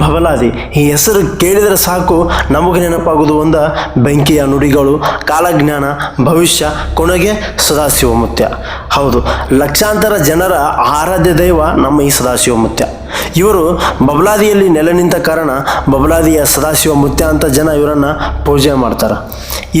ಬಬಲಾದಿ ಈ ಹೆಸರು ಕೇಳಿದರೆ ಸಾಕು, ನಮಗೆ ನೆನಪಾಗುವುದು ಒಂದ ಬೆಂಕಿಯ ನುಡಿಗಳು, ಕಾಲಜ್ಞಾನ, ಭವಿಷ್ಯ, ಕೊನೆಗೆ ಸದಾಶಿವಮುತ್ಯ ಹೌದು, ಲಕ್ಷಾಂತರ ಜನರ ಆರಾಧ್ಯ ದೈವ ನಮ್ಮ ಈ ಸದಾಶಿವಮುತ್ಯ ಇವರು ಬಬಲಾದಿಯಲ್ಲಿ ನೆಲೆ ನಿಂತ ಕಾರಣ ಬಬಲಾದಿಯ ಸದಾಶಿವ ಮುತ್ಯ ಅಂತ ಜನ ಇವರನ್ನ ಪೂಜೆ ಮಾಡ್ತಾರೆ.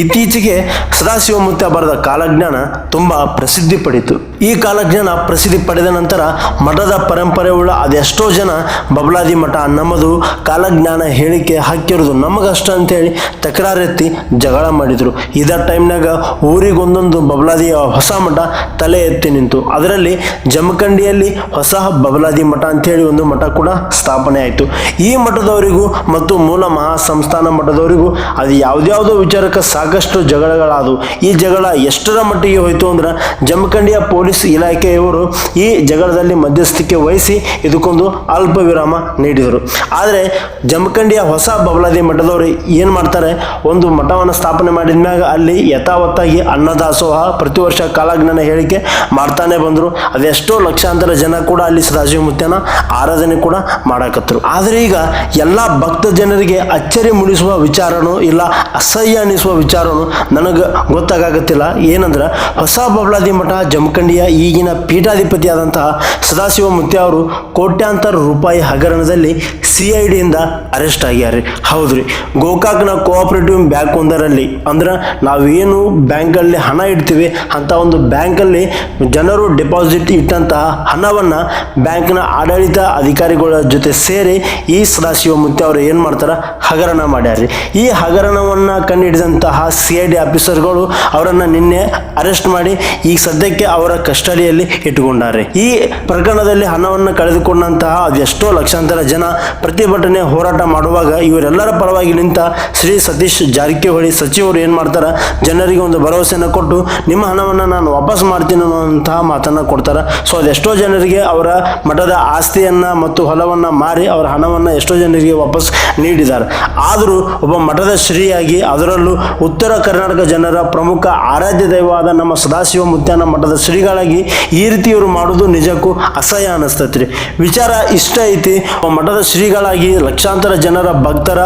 ಇತ್ತೀಚೆಗೆ ಸದಾಶಿವ ಮುತ್ಯ ಬರೆದ ಕಾಲಜ್ಞಾನ ತುಂಬ ಪ್ರಸಿದ್ಧಿ ಪಡೀತು. ಈ ಕಾಲಜ್ಞಾನ ಪ್ರಸಿದ್ಧಿ ಪಡೆದ ನಂತರ ಮಠದ ಪರಂಪರೆ ಉಳ್ಳ ಅದೆಷ್ಟೋ ಜನ ಬಬಲಾದಿ ಮಠ ನಮ್ಮದು ಕಾಲಜ್ಞಾನ ಹೇಳಿಕೆ ಹಾಕಿರೋದು ನಮಗಷ್ಟ ಅಂತೇಳಿ ತಕರಾರೆತ್ತಿ ಜಗಳ ಮಾಡಿದರು. ಇದ ಟೈಮ್ನಾಗ ಊರಿಗೊಂದೊಂದು ಬಬಲಾದಿಯ ಹೊಸ ಮಠ ತಲೆ ಎತ್ತಿ ನಿಂತು. ಅದರಲ್ಲಿ ಜಮಖಂಡಿಯಲ್ಲಿ ಹೊಸ ಬಬಲಾದಿ ಮಠ ಅಂತೇಳಿ ಒಂದು ಮಠ ಕೂಡ ಸ್ಥಾಪನೆ ಆಯಿತು. ಈ ಮಠದವರಿಗೂ ಮತ್ತು ಮೂಲ ಮಹಾ ಸಂಸ್ಥಾನ ಮಠದವರಿಗೂ ಅದು ಯಾವುದ್ಯಾವುದೋ ವಿಚಾರಕ್ಕೆ ಸಾಕಷ್ಟು ಜಗಳಗಳಾದವು. ಈ ಜಗಳ ಎಷ್ಟರ ಮಟ್ಟಿಗೆ ಹೋಯಿತು ಅಂದ್ರೆ ಜಮಖಂಡಿಯ ಪೊಲೀಸ್ ಇಲಾಖೆಯವರು ಈ ಜಗಳದಲ್ಲಿ ಮಧ್ಯಸ್ಥಿಕೆ ವಹಿಸಿ ಇದಕ್ಕೊಂದು ಅಲ್ಪ ವಿರಾಮ ನೀಡಿದರು. ಆದರೆ ಜಮಖಂಡಿಯ ಹೊಸ ಬಬಲಾದಿ ಮಠದವರು ಏನು ಮಾಡ್ತಾರೆ? ಒಂದು ಮಠವನ್ನು ಸ್ಥಾಪನೆ ಮಾಡಿದ ಮ್ಯಾಗ ಅಲ್ಲಿ ಯಥಾವತ್ತಾಗಿ ಅನ್ನದಾಸೋಹ ಪ್ರತಿ ವರ್ಷ ಕಾಲಜ್ಞಾನ ಹೇಳಿಕೆ ಮಾಡ್ತಾನೆ ಬಂದರು. ಅದೆಷ್ಟೋ ಲಕ್ಷಾಂತರ ಜನ ಕೂಡ ಅಲ್ಲಿ ಸದಾಶಿವ ಮುತ್ಯನ ಆರಾಧನೆ ಕೂಡ ಮಾಡಾಕತ್ರು ಆದರೆ ಈಗ ಎಲ್ಲ ಭಕ್ತ ಜನರಿಗೆ ಅಚ್ಚರಿ ಮೂಡಿಸುವ ವಿಚಾರನೂ ಇಲ್ಲ ಅಸಹ್ಯ ಅನಿಸುವ ವಿಚಾರನೂ ನನಗೆ ಗೊತ್ತಾಗತ್ತಿಲ್ಲ ಏನಂದ್ರೆ ಹೊಸ ಬಬ್ಲಾದಿ ಮಠ ಜಮಖಂಡಿಯ ಈಗಿನ ಪೀಠಾಧಿಪತಿಯಾದಂತಹ ಸದಾಶಿವ ಮುತ್ಯ ಅವರು ಕೋಟ್ಯಾಂತರ ರೂಪಾಯಿ ಹಗರಣದಲ್ಲಿ ಸಿ ಐ ಡಿಯಿಂದ ಅರೆಸ್ಟ್ ಆಗ್ಯಾರ ಹೌದ್ರಿ. ಗೋಕಾಕ್ನ ಕೋಆಪರೇಟಿವ್ ಬ್ಯಾಂಕ್ ಒಂದರಲ್ಲಿ ಅಂದ್ರೆ ನಾವೇನು ಬ್ಯಾಂಕಲ್ಲಿ ಹಣ ಇಡ್ತೀವಿ ಅಂತ ಒಂದು ಬ್ಯಾಂಕಲ್ಲಿ ಜನರು ಡೆಪಾಸಿಟ್ ಇಟ್ಟಂತಹ ಹಣವನ್ನು ಬ್ಯಾಂಕ್ನ ಆಡಳಿತ ಅಧಿಕಾರಿಗಳ ಜೊತೆ ಸೇರಿ ಈ ಸದಾಶಿವ ಮುತ್ಯ ಅವರು ಏನು ಮಾಡ್ತಾರೆ? ಹಗರಣ ಮಾಡ್ಯಾರ್ರಿ. ಈ ಹಗರಣವನ್ನು ಕಂಡುಹಿಡಿದಂತಹ ಸಿ ಐ ಡಿ ಆಫೀಸರ್ಗಳು ಅವರನ್ನು ನಿನ್ನೆ ಅರೆಸ್ಟ್ ಮಾಡಿ ಈಗ ಸದ್ಯಕ್ಕೆ ಅವರ ಕಸ್ಟಡಿಯಲ್ಲಿ ಇಟ್ಟುಕೊಂಡಾರೆ ಈ ಪ್ರಕರಣದಲ್ಲಿ ಹಣವನ್ನು ಕಳೆದುಕೊಂಡಂತಹ ಅದೆಷ್ಟೋ ಲಕ್ಷಾಂತರ ಜನ ಪ್ರತಿಭಟನೆ ಹೋರಾಟ ಮಾಡುವಾಗ ಇವರೆಲ್ಲರ ಪರವಾಗಿ ನಿಂತ ಶ್ರೀ ಸತೀಶ್ ಜಾರಕಿಹೊಳಿ ಸಚಿವರು ಏನು ಮಾಡ್ತಾರೆ? ಜನರಿಗೆ ಒಂದು ಭರವಸೆಯನ್ನು ಕೊಟ್ಟು ನಿಮ್ಮ ಹಣವನ್ನು ನಾನು ವಾಪಸ್ ಮಾಡ್ತೀನಿ ಅನ್ನುವಂತಹ ಮಾತನ್ನು ಕೊಡ್ತಾರೆ. ಸೊ ಅದೆಷ್ಟೋ ಜನರಿಗೆ ಅವರ ಮಠದ ಆಸ್ತಿಯನ್ನು ಮತ್ತು ಹೊಲವನ್ನು ಮಾರಿ ಅವರ ಹಣವನ್ನು ಎಷ್ಟೋ ಜನರಿಗೆ ವಾಪಸ್ ನೀಡಿದ್ದಾರೆ. ಆದರೂ ಒಬ್ಬ ಮಠದ ಶ್ರೀಯಾಗಿ ಅದರಲ್ಲೂ ಉತ್ತರ ಕರ್ನಾಟಕ ಜನರ ಪ್ರಮುಖ ಆರಾಧ್ಯ ದೈವವಾದ ನಮ್ಮ ಸದಾಶಿವ ಮುತ್ಯಾನ ಮಠದ ಶ್ರೀಗಳಾಗಿ ಈ ರೀತಿ ಇವರು ಮಾಡೋದು ನಿಜಕ್ಕೂ ಅಸಹ್ಯ ಅನಿಸ್ತೈತಿ ರೀ ವಿಚಾರ ಇಷ್ಟ ಐತಿ ಮಠದ ಶ್ರೀಗಳಾಗಿ ಲಕ್ಷಾಂತರ ಜನರ ಭಕ್ತರ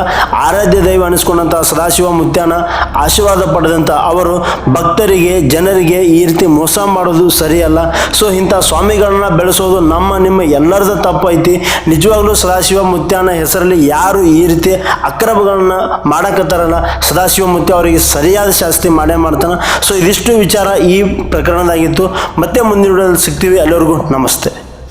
ಆರಾಧ್ಯ ದೈವ ಅನಿಸ್ಕೊಂಡಂತಹ ಸದಾಶಿವ ಮುತ್ಯಾನ ಆಶೀರ್ವಾದ ಪಡೆದಂಥ ಅವರು ಭಕ್ತರಿಗೆ, ಜನರಿಗೆ ಈ ರೀತಿ ಮೋಸ ಮಾಡೋದು ಸರಿಯಲ್ಲ. ಸೊ ಇಂಥ ಸ್ವಾಮಿಗಳನ್ನ ಬೆಳೆಸೋದು ನಮ್ಮ, ನಿಮ್ಮ ಎಲ್ಲರದ ತಪ್ಪೈತಿ ನಿಜವಾಗ್ಲೂ ಸದಾಶಿವ ಮುತ್ಯಾನ ಹೆಸರಲ್ಲಿ ಯಾರು ಈ ರೀತಿ ಅಕ್ರಮಗಳನ್ನ ಮಾಡಕತ್ತಾರಲ್ಲ, ಸದಾಶಿವ ಮುತ್ಯ ಅವರಿಗೆ ಸರಿಯಾದ ಶಾಸ್ತಿ ಮಾಡೇ ಮಾಡ್ತಾನೆ. ಸೊ ಇದಿಷ್ಟು ವಿಚಾರ ಈ ಪ್ರಕರಣದಾಗಿತ್ತು. ಮತ್ತೆ ಮುಂದಿನ ಸಿಗ್ತೀವಿ. ಅಲ್ಲಿವರೆಗೂ ನಮಸ್ತೆ.